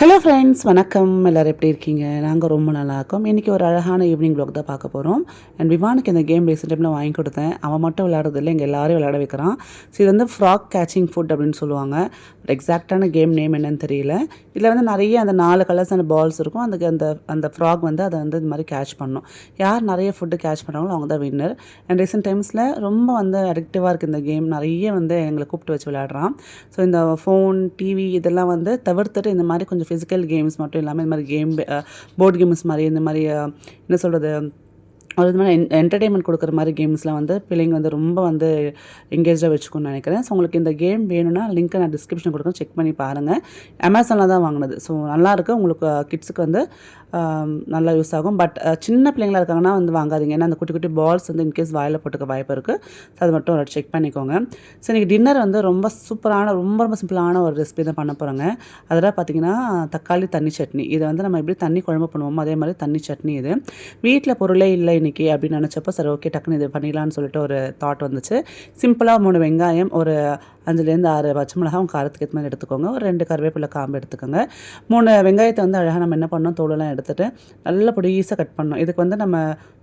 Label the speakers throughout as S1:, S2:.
S1: Hello friends வணக்கம். எல்லோரும் எப்படி இருக்கீங்க? நாங்கள் ரொம்ப நல்லா இருக்கோம். இன்றைக்கி ஒரு அழகான ஈவினிங் ப்ளாக் தான் பார்க்க போகிறோம் அண்ட் விவானுக்கு இந்த கேம் ரீசெண்ட் டைமில் வாங்கி கொடுத்தேன். அவன் மட்டும் விளையாடுறது இல்லை எங்கள் எல்லாரையும் விளையாட வைக்கிறான். ஸோ இது வந்து ஃப்ராக் கேச்சிங் ஃபுட் அப்படின்னு சொல்லுவாங்க. பட் எக்ஸாக்டான கேம் நேம் என்னன்னு தெரியல. இதில் வந்து நிறைய அந்த நாலு கலர்ஸ் அந்த பால்ஸ் இருக்கும். அதுக்கு அந்த அந்த ஃப்ராக் வந்து அதை வந்து இது மாதிரி கேட்ச் பண்ணும். யார் நிறைய ஃபுட்டு கேட்ச் பண்ணுறாங்களோ அவங்க தான் வின்னர் அண்ட் ரீசெண்ட் டைம்ஸில் ரொம்ப வந்து அடிக்டிவாக இருக்குது இந்த கேம் நிறைய வந்து எங்களை கூப்பிட்டு வச்சு விளையாடுறான். ஸோ இந்த ஃபோன் டிவி இதெல்லாம் வந்து தவிர்த்துட்டு இந்த மாதிரி கொஞ்சம் ஃபிசிக்கல் கேம்ஸ் மட்டும் இல்லாமல் இந்த மாதிரி கேம் போர்டு கேம்ஸ் மாதிரி இந்த மாதிரி என்ன சொல்கிறது ஒரு விதமான என் என்டர்டெயின்மெண்ட் கொடுக்குற மாதிரி கேம்ஸ்லாம் வந்து பிள்ளைங்க வந்து ரொம்ப வந்து எங்கேஜாக வச்சுக்கணும்னு நினைக்கிறேன். ஸோ உங்களுக்கு இந்த கேம் வேணும்னா லிங்க்கை நான் டிஸ்கிரிப்ஷன் கொடுக்குறேன். செக் பண்ணி பாருங்கள் அமேசானில் தான் வாங்கினது. ஸோ நல்லாயிருக்கு உங்களுக்கு கிட்ஸுக்கு வந்து நல்லா யூஸ் ஆகும். பட் சின்ன பிள்ளைங்களா இருக்காங்கன்னா வந்து வாங்காதீங்க. ஏன்னா அந்த குட்டி குட்டி பால்ஸ் வந்து இன்கேஸ் வாயில் போட்டுக்க வாய்ப்பு இருக்குது ஸோ அது மட்டும் ஒரு செக் பண்ணிக்கோங்க. ஸோ இன்றைக்கி டின்னர் வந்து ரொம்ப சூப்பரான ரொம்ப ரொம்ப சிம்பிளான ஒரு ரெசிபி தான் பண்ண போகிறோங்க அதில் பார்த்தீங்கன்னா தக்காளி தண்ணி சட்னி. இதை வந்து நம்ம எப்படி தண்ணி குழம்பு பண்ணுவோமோ அதே மாதிரி தண்ணி சட்னி இது. வீட்டில் பொருளே இல்லை இன்றைக்கி அப்படின்னு நினச்சப்போ சரி ஓகே டக்குன்னு இது பண்ணிடலான்னு சொல்லிட்டு ஒரு தாட் வந்துச்சு. சிம்பிளாக மூணு வெங்காயம் ஒரு அஞ்சுலேருந்து ஆறு பச்சை மிளகாய் உங்கள் காரத்துக்கு ஏற்ற மாதிரி எடுத்துக்கோங்க. ஒரு ரெண்டு கருவேப்பிலை காம்பு எடுத்துக்கோங்க. மூணு வெங்காயத்தை வந்து அழகாக நம்ம என்ன பண்ணோம்? தோலெல்லாம் எடுத்துகிட்டு நல்லபடி பொடிசாக கட் பண்ணணும். இதுக்கு வந்து நம்ம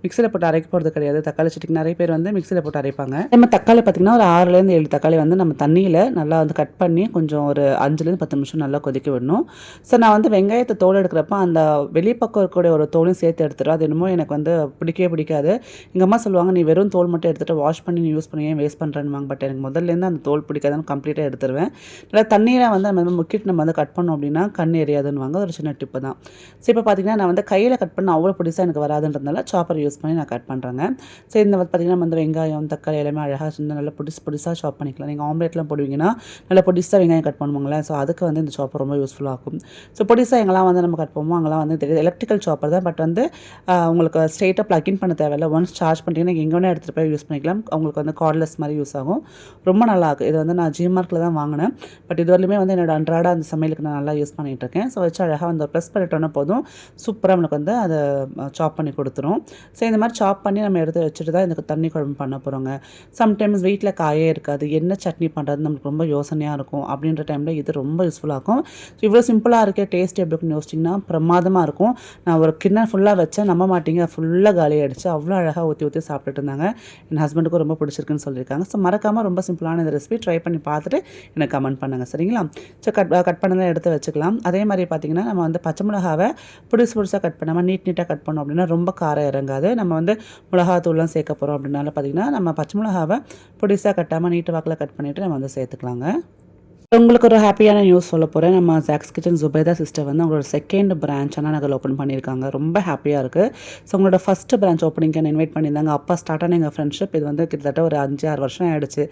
S1: மிக்சியில் போட்டு அரைக்க போகிறது கிடையாது. தக்காளி செட்டிக்கு நிறைய பேர் வந்து மிக்சியில் போட்டு அரைப்பாங்க. நம்ம தக்காளி பார்த்திங்கன்னா ஒரு ஆறுலேருந்து ஏழு தக்காளி வந்து நம்ம தண்ணியில் நல்லா வந்து கட் பண்ணி கொஞ்சம் ஒரு அஞ்சுலேருந்து பத்து நிமிஷம் நல்லா கொதிக்க விடணும். ஸோ நான் வந்து வெங்காயத்தை தோல் எடுக்கிறப்ப அந்த வெளிப்பக்கம் இருக்கக்கூடிய ஒரு தோலையும் சேர்த்து எடுத்துடும் அது என்னமோ எனக்கு வந்து பிடிக்கவே பிடிக்காது. எங்கள் அம்மா சொல்லுவாங்க நீ வெறும் தோல் மட்டும் எடுத்துகிட்டு வாஷ் பண்ணி நீ யூஸ் பண்ணி. ஏன் வேஸ்ட் பண்ணுறேன்னு பட் எனக்கு முதல்லேருந்து அந்த தோல் பிடிக்காதுன்னு கம்ப்ளீட்டாக எடுத்துருவேன். நல்லா தண்ணியில் வந்து நம்ம முக்கிட்டு நம்ம வந்து கட் பண்ணோம் அப்படின்னா கண் எரியாதுன்னு ஒரு சின்ன டிப்பு தான். ஸோ இப்போ பார்த்தீங்கன்னா நான் வந்து கையில் கட் பண்ண அவ்வளோ பிடிச்சா எனக்கு வராதுன்றதுனால சாப்பர் யூஸ் பண்ணி நான் கட் பண்ணுறேங்க ஸோ இந்த வந்து பார்த்தீங்கன்னா நம்ம வந்து வெங்காயம் தக்காளி எல்லாமே அழகாக சின்ன நல்லா பிடிச்சி பொடிசாக சாப் பண்ணிக்கலாம். நீங்கள் ஆம்லேட்லாம் போடுவீங்கன்னா நல்லா பொடிசாக வெங்காயம் கட் பண்ணுவாங்களே ஸோ அதுக்கு வந்து இந்த சாப்பர் ரொம்ப யூஸ்ஃபுல்லாக இருக்கும் ஸோ பொடிசாக எங்கெல்லாம் வந்து நம்ம கட் பண்ணுவோம் அங்கெல்லாம் வந்து தெரியுது. எலக்ட்ரிக்கல் சாப்பர் தான் பட் வந்து உங்களுக்கு ஸ்ட்ரெயிட்டாக ப்ளக்இன் பண்ண தேவையில்ல. ஒன்ஸ் சார்ஜ் பண்ணிட்டீங்கன்னா எங்கே வேணால் எடுத்துகிட்டு போய் யூஸ் பண்ணிக்கலாம். உங்களுக்கு வந்து கார்ட்லெஸ் மாதிரி யூஸ் ஆகும். ரொம்ப நல்லா இருக்கும் இது வந்து நான் ஜிமார்க்கில் தான் வாங்கினேன். பட் இது வரலுமே வந்து என்னோட அன்றாட அந்த சமையலுக்கு நான் நல்லா யூஸ் பண்ணிகிட்டு இருக்கேன். ஸோ வச்சு அழகாக வந்து ப்ரெஸ் பண்ணிட்டோன்னா போதும். சூப்பராக நம்மளுக்கு வந்து அதை சாப் பண்ணி கொடுத்துரும். ஸோ இந்த மாதிரி சாப் பண்ணி நம்ம எடுத்து வச்சுட்டு தான் இதுக்கு தண்ணி குழம்பு பண்ண போகிறோங்க சம்டைம்ஸ் வீட்டில் காயே இருக்காது. என்ன சட்னி பண்ணுறது நமக்கு ரொம்ப யோசனையாக இருக்கும். அப்படின்ற டைமில் இது ரொம்ப யூஸ்ஃபுல்லாக இருக்கும் ஸோ இவ்வளோ சிம்பிளாக இருக்கே டேஸ்ட் எப்படி இருக்குன்னு யோசிச்சிங்கன்னா பிரமாதமாக இருக்கும். நான் ஒரு கிண்ணம் ஃபுல்லாக வச்சேன் நம்ப மாட்டீங்க ஃபுல்லாக காலி அடித்து அவ்வளோ அழகாக ஊற்றி ஊற்றி சாப்பிட்டுட்டு இருந்தாங்க. என் ஹஸ்பண்டுக்கும் ரொம்ப பிடிச்சிருக்குன்னு சொல்லியிருக்காங்க. ஸோ மறக்காமல் ரொம்ப சிம்பிளான இந்த ரெசிபி ட்ரை பண்ணி பார்த்துட்டு எனக்கு கமெண்ட் பண்ணுங்கள் சரிங்களா? ஸோ கட் கட் பண்ணதான் எடுத்து வச்சுக்கலாம். அதே மாதிரி பார்த்தீங்கன்னா நம்ம வந்து பச்சை மிளகாவை பெருசு பெருசாக கட் பண்ணாமல் நீட் நீட்டாக கட் பண்ணோம் அப்படின்னா ரொம்ப காரம் இறங்காது. நம்ம வந்து மிளகாத்தூள்லாம் சேர்க்க போகிறோம் அப்படின்னால பார்த்திங்கன்னா நம்ம பச்சை மிளகாவை பொடிசாக கட்டாமல் நீட்டு வாக்கில் கட் பண்ணிவிட்டு நம்ம வந்து சேர்த்துக்கலாங்க. உங்களுக்கு ஒரு ஹாப்பியான நியூஸ் சொல்ல போகிறேன் நம்ம ஜாக்ஸ் கிச்சன் ஜுபேதா சிஸ்டர் வந்து அவங்களோட செகண்ட் பிரான்ச் அண்ணா ஓப்பன் பண்ணியிருக்காங்க. ரொம்ப ஹாப்பியாக இருக்குது ஸோ உங்களோட ஃபஸ்ட் பிரான்ச் ஓப்பனிங்க்கு என்ன இன்வைட் பண்ணியிருந்தாங்க. அப்பா ஸ்டார்ட் ஆன எங்கள் ஃப்ரெண்ட்ஷிப் இது வந்து கிட்டத்தட்ட ஒரு அஞ்சு ஆறு வருஷம் ஆகிடுச்சு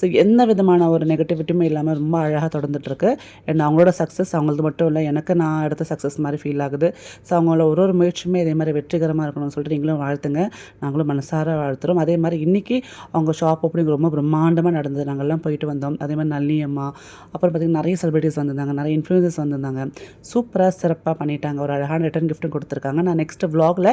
S1: ஸோ எந்த விதமான ஒரு நெகட்டிவிட்டியுமே இல்லாமல் ரொம்ப அழகாக தொடர்ந்துட்டுருக்கு அண்ட் அவங்களோட சக்ஸஸ் அவங்களது மட்டும் இல்லை எனக்கு நான் எடுத்த சக்ஸஸ் மாதிரி ஃபீல் ஆகுது. ஸோ அவங்களோட ஒரு ஒரு முயற்சியுமே இதே மாதிரி வெற்றிகரமாக இருக்கணும்னு சொல்லிட்டு நீங்களும் வாழ்த்துங்க. நாங்களும் மனசார வாழ்த்துறோம். அதே மாதிரி இன்றைக்கி அவங்க ஷாப் ஓப்பனிங் ரொம்ப பிரம்மாண்டமாக நடந்தது. நாங்கள்லாம் போயிட்டு வந்தோம். அதே மாதிரி நல்லியம்மா அப்புறம் பார்த்திங்கன்னா நிறைய செலிபிரிட்டிஸ் வந்திருந்தாங்க நிறைய இன்ஃப்ளூயன்சஸ் வந்திருந்தாங்க. சூப்பராக சிறப்பாக பண்ணிட்டாங்க. ஒரு அழகான ரிட்டன் கிஃப்ட்டும் கொடுத்துருக்காங்க. நான் நெக்ஸ்ட் vlogல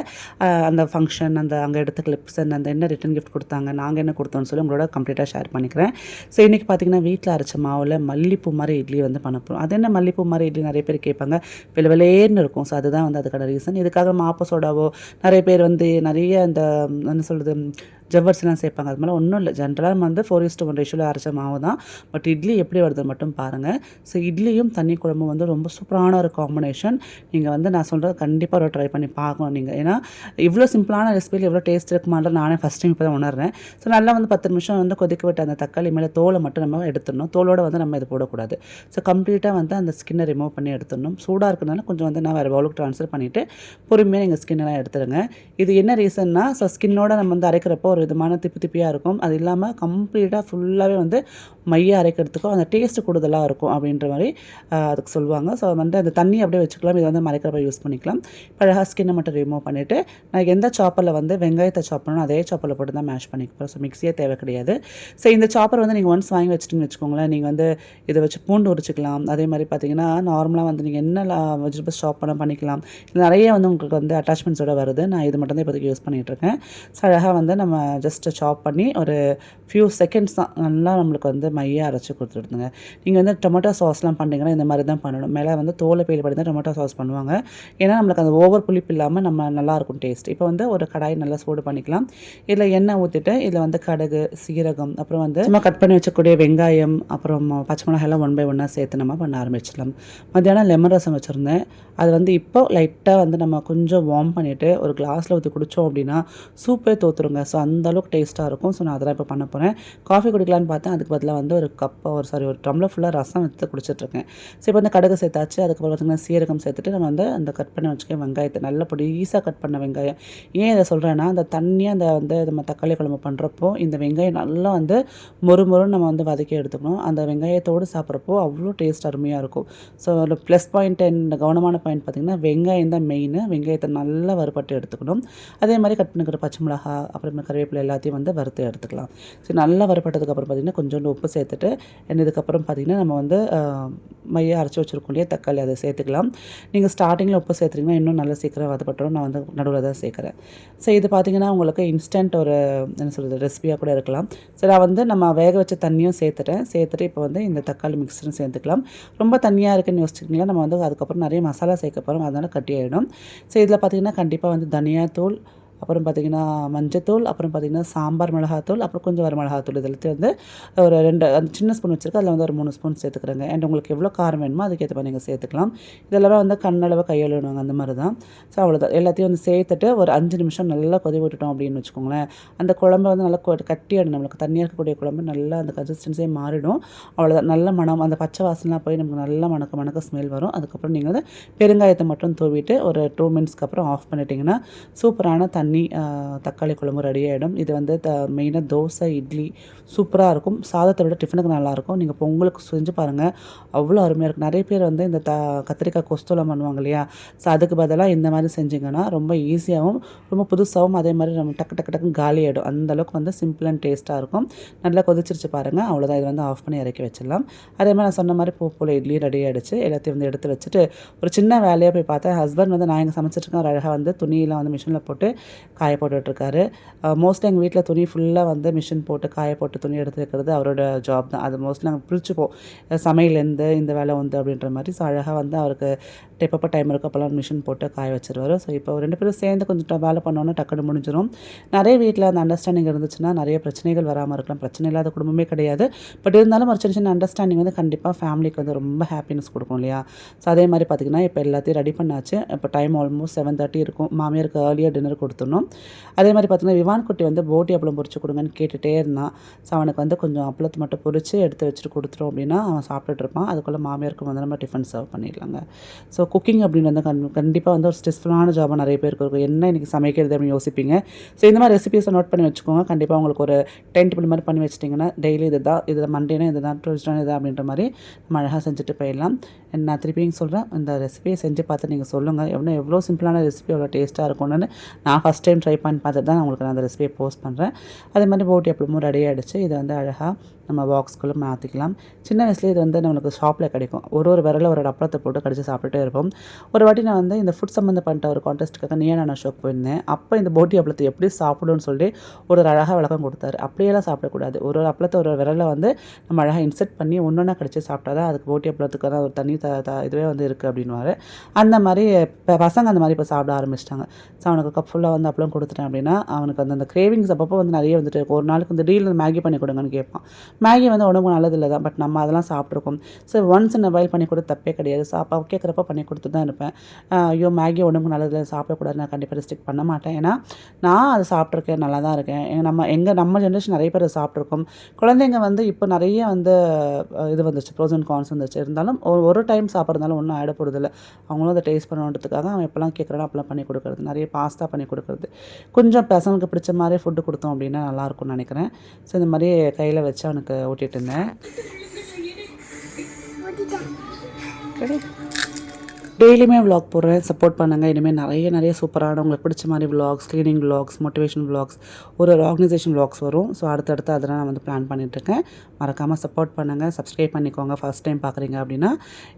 S1: அந்த ஃபங்க்ஷன் அந்த அங்கே எடுத்த கிளிப்ஸ் அந்த என்ன ரிட்டன் கிஃப்ட் கொடுத்தாங்க நாங்கள் என்ன கொடுத்தோம்னு சொல்லி உங்களோட கம்ப்ளீட்டாக ஷேர் பண்ணிக்கிறேன். ஸோ இன்றைக்கி பார்த்தீங்கன்னா வீட்டில் அரைச்ச மாவில் மல்லிப்பூ மாதிரி இட்லி வந்து பண்ண போகிறோம் அது என்ன மல்லிப்பூ மாதிரி இட்லி? நிறைய பேர் கேட்பாங்க. விலவிலேன்னு இருக்கும். ஸோ அதுதான் வந்து அதுக்கான ரீசன் இதுக்காக மாப்ப சோடாவோ நிறைய பேர் வந்து நிறைய அந்த என்ன சொல்கிறது ஜவ்வரிசிலாம் சேர்ப்பாங்க. அது மாதிரி ஒன்றும் இல்லை. ஜென்ரலாக நம்ம வந்து ஃபோர் இஸ்ட்டு ஒன் ரேஷியோவில் அரைச்ச மாவு தான். பட் இட்லி எப்படி வருது மட்டும் பாருங்கள் ஸோ இட்லியும் தண்ணி குழம்பும் வந்து ரொம்ப சூப்பரான ஒரு காம்பினேஷன் நீங்கள் வந்து நான் சொல்கிறது கண்டிப்பாக ஒரு ட்ரை பண்ணி பார்க்கணும் நீங்கள் ஏன்னா இவ்வளோ சிம்பிளான ரெசிபியில் எவ்வளோ டேஸ்ட் இருக்குமான்ற நானே ஃபஸ்ட் டைம் இப்போ தான் உணர்றேன். ஸோ நல்லா வந்து பத்து நிமிஷம் வந்து கொதிக்க விட்டு அந்த தக்காளி மேலே தோலை மட்டும் நம்ம எடுத்துடணும். தோலோடு வந்து நம்ம இது போடக்கூடாது. ஸோ கம்ப்ளீட்டாக வந்து அந்த ஸ்கின்னை ரிமூவ் பண்ணி எடுத்துடணும். சூடாக இருக்கிறதுனால கொஞ்சம் வந்து நான் வேறு பவுலுக்கு ட்ரான்ஸ்ஃபர் பண்ணிவிட்டு பொறுமையாக நீங்கள் ஸ்கின்னெல்லாம் எடுத்துருங்க இது என்ன ரீசன்னா ஸோ ஸ்கின்னோட நம்ம வந்து அரைக்கிறப்போ ஒரு விதமான திப்பு திப்பியாக இருக்கும். அது இல்லாமல் கம்ப்ளீட்டாக ஃபுல்லாகவே வந்து மைய அரைக்கிறதுக்கும் அந்த டேஸ்ட்டு கூடுதலாக இருக்கும் அப்படின்ற மாதிரி அதுக்கு சொல்லுவாங்க. ஸோ வந்து அந்த தண்ணி அப்படியே வச்சுக்கலாம். இதை வந்து மறைக்கிறப்ப யூஸ் பண்ணிக்கலாம். பழகா அழகாக ஸ்கின்னை மட்டும் ரிமூவ் பண்ணிவிட்டு நான் எந்த சாப்பரில் வந்து வெங்காயத்தை சாப் பண்ணணும் அதே சாப்பரில் போட்டு தான் மேஷ் பண்ணிக்கிறோம் ஸோ மிக்சியே தேவை கிடையாது. ஸோ இந்த சாப்பர் வந்து நீங்கள் ஒன்ஸ் வாங்கி வச்சிட்டிங்கன்னு வச்சுக்கோங்களேன் நீங்கள் வந்து இதை வச்சு பூண்டு உரிச்சிக்கலாம். அதே மாதிரி பார்த்தீங்கன்னா நார்மலாக வந்து நீங்கள் என்ன வெஜிடபிள்ஸ் சாப் பண்ண பண்ணிக்கலாம். நிறைய வந்து உங்களுக்கு வந்து அட்டாச்மெண்ட்ஸோட வருது. நான் இது மட்டும் தான் இப்போதைக்கு யூஸ் பண்ணிகிட்டு இருக்கேன். ஸோ அழகாக வந்து நம்ம ஜஸ்ட்டு சாப் பண்ணி ஒரு ஃபியூ செகண்ட்ஸ் தான் நல்லா நம்மளுக்கு வந்து மையாக அரைச்சி கொடுத்துடுதுங்க நீங்கள் வந்து டொமேட்டோ சாஸ்லாம் பண்ணிங்கன்னா இந்த மாதிரி தான் பண்ணணும். மேலே வந்து தோலை பெயில் பண்ணி தான் டொமேட்டோ சாஸ் பண்ணுவாங்க. ஏன்னா நம்மளுக்கு அந்த ஓவர் புளிப்பு இல்லாமல் நம்ம நல்லாயிருக்கும் டேஸ்ட் இப்போ வந்து ஒரு கடாய் நல்லா சூடு பண்ணிக்கலாம். இதில் எண்ணெய் ஊற்றிட்டு இதில் வந்து கடுகு சீரகம் அப்புறம் வந்து நம்ம கட் பண்ணி வச்சக்கூடிய வெங்காயம் அப்புறம் பச்சை மிளகாயெல்லாம் ஒன் பை ஒன்னாக சேர்த்து நம்ம பண்ண ஆரம்பிச்சிடலாம். மத்தியானம் லெமன் ரசம் வச்சுருந்தேன். அது வந்து இப்போ லைட்டாக வந்து நம்ம கொஞ்சம் வார்ம் பண்ணிவிட்டு ஒரு கிளாஸில் ஊற்றி குடித்தோம் அப்படின்னா சூப்பே தோற்றுருங்க ஸோ அந்த அந்தளவுக்கு டேஸ்ட்டாக இருக்கும். ஸோ நான் அதெல்லாம் இப்போ பண்ண போகிறேன் காஃபி குடிக்கலான்னு பார்த்தேன். அதுக்கு பதிலாக வந்து ஒரு கப்பை ஒரு சாரி ஒரு டம்ளர் ஃபுல்லாக ரசம் எடுத்து குடிச்சிட்ருக்கேன். ஸோ இப்போ வந்து கடுகு சேர்த்தாச்சு. அதுக்கப்புறம் பார்த்திங்கன்னா சீரகம் சேர்த்துட்டு நம்ம வந்து அந்த கட் பண்ணி வச்சுக்க வெங்காயத்தை நல்ல ஈஸியாக கட் பண்ண வெங்காயம். ஏன் இதை சொல்கிறேன்னா அந்த தண்ணியாக அந்த வந்து நம்ம தக்காளி குழம்பு பண்ணுறப்போ இந்த வெங்காயம் நல்லா வந்து மொறு மொறுன்னு நம்ம வந்து வதக்கி எடுத்துக்கணும். அந்த வெங்காயத்தோடு சாப்பிட்றப்போ அவ்வளோ டேஸ்ட் அருமையாக இருக்கும். ஸோ அதில் ப்ளஸ் பாயிண்ட் இந்த கவனமான பாயிண்ட் பார்த்திங்கன்னா வெங்காயம் தான் மெயின் வெங்காயத்தை நல்லா வறுபட்டு எடுத்துக்கணும். அதே மாதிரி கட் பண்ணிக்கிற பச்சை மிளகா அப்புறம் கருவேப்பிலை எல்லாத்தையும் வந்து வறுத்து எடுத்துக்கலாம். சரி நல்லா வறுப்பட்டதுக்கப்புறம் பார்த்திங்கன்னா கொஞ்சோண்டு உப்பு சேர்த்துட்டு and இதுக்கப்புறம் பார்த்திங்கன்னா நம்ம வந்து மைய அரைச்சி வச்சுருக்கோம் இல்லையா தக்காளி அதை சேர்த்துக்கலாம். நீங்கள் ஸ்டார்டிங்கில் உப்பு சேர்த்துட்டிங்கன்னா இன்னும் நல்லா சீக்கிரம் வதப்பட்டுரும். நான் வந்து நடுவில் தான் சேர்க்குறேன். ஸோ இது பார்த்திங்கன்னா உங்களுக்கு இன்ஸ்டன்ட் ஒரு என்ன சொல்கிறது ரெசிபியாக கூட இருக்கலாம். ஸோ நான் வந்து நம்ம வேக வச்ச தண்ணியும் சேர்த்துட்டேன். சேர்த்துட்டு இப்போ வந்து இந்த தக்காளி மிக்சரும் சேர்த்துக்கலாம். ரொம்ப தண்ணியாக இருக்குன்னு யோசிச்சிங்களா நம்ம வந்து அதுக்கப்புறம் நிறைய மசாலா சேர்க்க போகிறோம் அதனால் கட்டி ஆகிடும் ஸோ இதில் பார்த்திங்கன்னா கண்டிப்பாக வந்து தனியாத்தூள் அப்புறம் பார்த்திங்கன்னா மஞ்சத்தூள் அப்புறம் பார்த்திங்கன்னா சாம்பார் மிளகாத்தூள் அப்புறம் கொஞ்சம் வர மிளகாத்தூள் இதெல்லாத்தையும் வந்து ஒரு ரெண்டு அந்த சின்ன ஸ்பூன் வச்சுருக்கு. அதில் வந்து ஒரு மூணு ஸ்பூன் சேர்த்துக்கிறேங்க. அண்ட் உங்களுக்கு எவ்வளோ காரம் வேணுமோ அதுக்கேற்ற மாதிரி நீங்கள் சேர்த்துக்கலாம். இதெல்லாமே வந்து கண்ணளவு கையெழுவாங்க அந்த மாதிரி தான். ஸோ அவ்வளோதான். எல்லாத்தையும் வந்து சேர்த்துட்டு ஒரு அஞ்சு நிமிஷம் நல்லா கொதி விட்டுட்டோம் அப்படின்னு வச்சுக்கோங்களேன். அந்த குழம்பு வந்து நல்லா கொ- கட்டியாயிடும் நம்மளுக்கு தண்ணியாக இருக்கக்கூடிய குழம்பு நல்லா அந்த கன்சிஸ்டன்ஸே மாறிடும். அவ்வளோதான். நல்ல மனம் அந்த பச்சை வாசனைலாம் போய் நமக்கு நல்ல மணக்க மணக்க ஸ்மெல் வரும். அதுக்கப்புறம் நீங்கள் வந்து பெருங்காயத்தை மட்டும் தூவிட்டு ஒரு டூ மினிட்ஸ்க்கு அப்புறம் ஆஃப் பண்ணிட்டீங்கன்னா சூப்பரான தண்ணி பண்ணி தக்காளி குழம்பு ரெடி ஆகிடும் இது வந்து த மெயினாக தோசை இட்லி சூப்பராக இருக்கும். சாதத்தை விட டிஃபனுக்கு நல்லாயிருக்கும். நீங்கள் பொங்கலுக்கு செஞ்சு பாருங்கள் அவ்வளோ அருமையாக இருக்கும் நிறைய பேர் வந்து இந்த த கத்திரிக்காய் கொஸ்தூலம் பண்ணுவாங்க இல்லையா? ஸோ அதுக்கு பதிலாக இந்த மாதிரி செஞ்சிங்கன்னா ரொம்ப ஈஸியாகவும் ரொம்ப புதுசாகவும் அதே மாதிரி நம்ம டக்கு டக்கு டக்குன்னு காலி ஆகிடும் அந்த அளவுக்கு வந்து சிம்பிள் அண்ட் டேஸ்ட்டாக இருக்கும். நல்லா கொதிச்சிருச்சு பாருங்கள் அவ்வளோதான் இது வந்து ஆஃப் பண்ணி இறக்கி வச்சிடலாம். அதே மாதிரி நான் சொன்ன மாதிரி பூ போல் இட்லி ரெடி ஆகிடுச்சு எல்லாத்தையும் வந்து எடுத்து வச்சுட்டு ஒரு சின்ன வேலையாக போய் பார்த்தேன். ஹஸ்பண்ட் வந்து நான் எங்கள் சமைச்சிட்ருக்கேன் ஒரு அழகாக வந்து துணியெல்லாம் வந்து மிஷினில் போட்டு காய போட்டுட்ருக்காரு மோஸ்ட்லி எங்கள் வீட்டில் துணி ஃபுல்லாக வந்து மிஷின் போட்டு காய போட்டு துணி எடுத்து வைக்கிறது அவரோட ஜாப் தான். அது மோஸ்ட்லி நாங்கள் பிரிச்சுப்போம். சமையலேருந்து இந்த வேலை வந்து அப்படின்ற மாதிரி. ஸோ அழகாக வந்து அவருக்கு எப்பப்போ டைம் இருக்கோ அப்போல்லாம் மிஷின் போட்டு காய வச்சிருவார். ஸோ இப்போ ரெண்டு பேரும் சேர்ந்து கொஞ்சம் வேலை பண்ணோன்னா டக்குனு முடிஞ்சிடும் நிறைய வீட்டில் அந்த அண்டர்ஸ்டாண்டிங் இருந்துச்சுன்னா நிறைய பிரச்சனைகள் வராமல் இருக்கலாம். பிரச்சனை இல்லாத குடும்பமே கிடையாது. பட் இருந்தாலும் ஒரு சின்ன சின்ன அண்டர்ஸ்டாண்டிங் வந்து கண்டிப்பாக ஃபேமிலிக்கு வந்து ரொம்ப ஹாப்பினஸ் கொடுக்கும் இல்லையா? ஸோ அதே மாதிரி பார்த்திங்கன்னா இப்போ எல்லாத்தையும் ரெடி பண்ணாச்சு. இப்போ டைம் ஆல்மோஸ்ட் செவன் தேர்ட்டி இருக்கும். மாமியாருக்கு ஏர்லியாக டின்னர் கொடுத்துடணும். அதே மாதிரி பார்த்திங்கன்னா விவான் குட்டி வந்து போட்டி அப்பளம் பொரிச்சு கொடுங்கன்னு கேட்டுகிட்டே இருந்தான். ஸோ அவனுக்கு வந்து கொஞ்சம் அப்பளத்தை மட்டும் பொறிச்சு எடுத்து வச்சுட்டு கொடுத்துரும் அப்படின்னா அவன் சாப்பிட்டுட்டு இருப்பான். அதுக்குள்ளே மாமியாருக்கு வந்து நம்ம டிஃபன் சர்வ் பண்ணிடலாங்க. ஸோ குக்கிங் அப்படின்னு வந்து கண் கண்டிப்பாக வந்து ஒரு ஸ்ட்ரெஸ்ஃபுல்லான ஜாபாக நிறைய பேருக்கு இருக்கும். என்ன இன்றைக்கி சமைக்கிறது அப்படின்னு யோசிப்பீங்க? ஸோ இந்த மாதிரி ரெசிபிஸை நோட் பண்ணி வச்சுக்கோங்க. கண்டிப்பாக உங்களுக்கு ஒரு டென் டேபிள் மாதிரி பண்ணி வச்சிட்டிங்கன்னா டெய்லி இது தான் இது மண்டேனா இது தான் ட்யூஸ்டான இது அப்படின்ற மாதிரி நம்ம அழகாக செஞ்சுட்டு போயிடலாம். நான் திருப்பியும் சொல்கிறேன் இந்த ரெசிபியை செஞ்சு பார்த்து நீங்கள் சொல்லுங்கள் எவ்வளோ எவ்வளோ சிம்பிளான ரெசிபி எவ்வளோ டேஸ்ட்டாக இருக்கும்னு நான் ஃபஸ்ட் டைம் ட்ரை பண்ணி பார்த்துட்டு தான் நான் உங்களுக்கு நான் அந்த ரெசிபியை போஸ்ட் பண்ணுறேன் அதே மாதிரி போட்டி அப்பளமும் ரெடி ஆகிடுச்சு இதை வந்து அழகாக நம்ம பாக்ஸ்குள்ளே மாற்றிக்கலாம் சின்ன வயசுலேயே இது வந்து நம்மளுக்கு ஷாப்பில் கிடைக்கும். ஒரு ஒரு விரல ஒரு அப்பளத்தை போட்டு கடிச்சு சாப்பிட்டுட்டே இருப்போம். ஒரு வாட்டி நான் வந்து இந்த ஃபுட் சம்மந்தப்பட்ட ஒரு கான்டெஸ்ட்டுக்காக நியானான நான் ஷோக்கு போயிருந்தேன். அப்போ இந்த போட்டி அப்பளத்தை எப்படி சாப்பிடணும்னு சொல்லி ஒரு ஒரு அழகாக விளக்கம் கொடுத்தாரு. அப்படியெல்லாம் சாப்பிடக்கூடாது. ஒரு ஒரு அப்பளத்தை ஒரு விரலை வந்து நம்ம அழகாக இன்செர்ட் பண்ணி ஒன்று ஒன்றா கடிச்சு சாப்பிட்டா தான் அதுக்கு போட்டி அப்பளத்துக்கான ஒரு தனி த த இதுவே வந்து இருக்குது அப்படின்வாரு அந்த மாதிரி இப்போ பசங்க அந்த மாதிரி இப்போ சாப்பிட ஆரம்பிச்சிட்டாங்க. ஸோ அவனுக்கு கப் ஃபுல்லாக வந்து அப்பளம் கொடுத்துட்டேன் அப்படின்னா அவனுக்கு அந்த அந்த கிரேவிங்ஸ் அப்பப்போ வந்து நிறைய வந்துட்டு ஒரு நாளுக்கு இந்த டீல் மேகி பண்ணி கொடுங்கன்னு கேட்பான். மேகி வந்து உடம்புக்கு நல்லது இல்லை தான் பட் நம்ம அதெல்லாம் சாப்பிட்ருக்கோம் ஸோ ஒன்ஸ் இந்த பாயில் பண்ணி கொடுத்து தப்பே கிடையாது. சாப்பா கேட்குறப்ப பண்ணி கொடுத்து தான் இருப்பேன். ஐயோ மேகி உடம்புக்கு நல்லதில்லை சாப்பிடக்கூடாது நான் கண்டிப்பாக ரெஸ்ட்ரிக்ட் பண்ண மாட்டேன். ஏன்னா நான் அதை சாப்பிட்ருக்கேன் நல்லா தான் இருக்கேன். எங்கள் நம்ம எங்கள் நம்ம ஜென்ரேஷன் நிறைய பேர் சாப்பிட்ருக்கோம் குழந்தைங்க வந்து இப்போ நிறைய வந்து இது வந்துச்சு ப்ரோஸ் அண்ட் கான்ஸ் வந்துச்சு இருந்தாலும் ஒரு ஒரு டைம் சாப்பிட்றதுனால ஒன்றும் ஆயிட போகிறதில்ல அவங்களும் அதை டேஸ்ட் பண்ணணுன்றதுக்காக அவன் எப்போல்லாம் கேட்குறானோ அப்போலாம் பண்ணி கொடுக்குறது. நிறைய பாஸ்தா பண்ணி கொடுக்குறது. கொஞ்சம் பசங்களுக்கு பிடிச்ச மாதிரி ஃபுட்டு கொடுத்தோம் அப்படின்னா நல்லாயிருக்கும்னு நினைக்கிறேன். ஸோ இந்த மாதிரி கையில் வச்சு அவனுக்கு ஊட்டிகிட்டு இருந்தேன். டெய்லியுமே vlog போடுறேன். சப்போர்ட் பண்ணுங்கள் இனிமேல் நிறைய நிறைய சூப்பரான உங்களுக்கு பிடிச்ச மாதிரி vlogs cleaning vlogs motivation vlogs ஒரு ஒரு ஆர்கனைசேஷன் vlogs வரும். ஸோ அடுத்தடுத்து அதெல்லாம் நான் வந்து பிளான் பண்ணிகிட்ருக்கேன் மறக்காமல் சப்போர்ட் பண்ணுங்கள் சப்ஸ்கிரைப் பண்ணிக்கோங்க. ஃபஸ்ட் டைம் பார்க்குறீங்க அப்படின்னா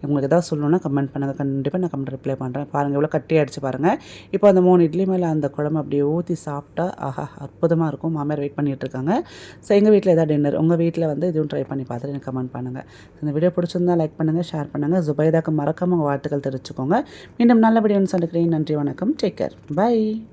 S1: உங்களுக்கு ஏதாவது சொல்லணும்னா கமெண்ட் பண்ணுங்கள் கண்டிப்பாக நான் கமெண்ட் ரிப்ளை பண்ணுறேன் பாருங்கள் எவ்வளோ கட்டி அடிச்சு பாருங்கள் இப்போ அந்த மூணு இட்லி மேலே அந்த குழம்பு அப்படியே ஊற்றி சாப்பிட்டா ஆஹா அற்புதமாக இருக்கும். மாமியார் வெயிட் பண்ணிகிட்ருக்காங்க இருக்காங்க. ஸோ எங்கள் வீட்டில் ஏதாவது டின்னர் உங்கள் வீட்டில் வந்து இதுவும் ட்ரை பண்ணி பார்த்துட்டு எனக்கு கமெண்ட் பண்ணுங்கள் இந்த வீடியோ பிடிச்சிருந்தா லைக் பண்ணுங்கள் ஷேர் பண்ணுங்கள் ஜுபைதாக்கு மறக்காமல் உங்கள் வாழ்த்துக்கள் வச்சுக்கோங்க. மீண்டும் நல்ல வீடியோன்னு நன்றி வணக்கம். Take care bye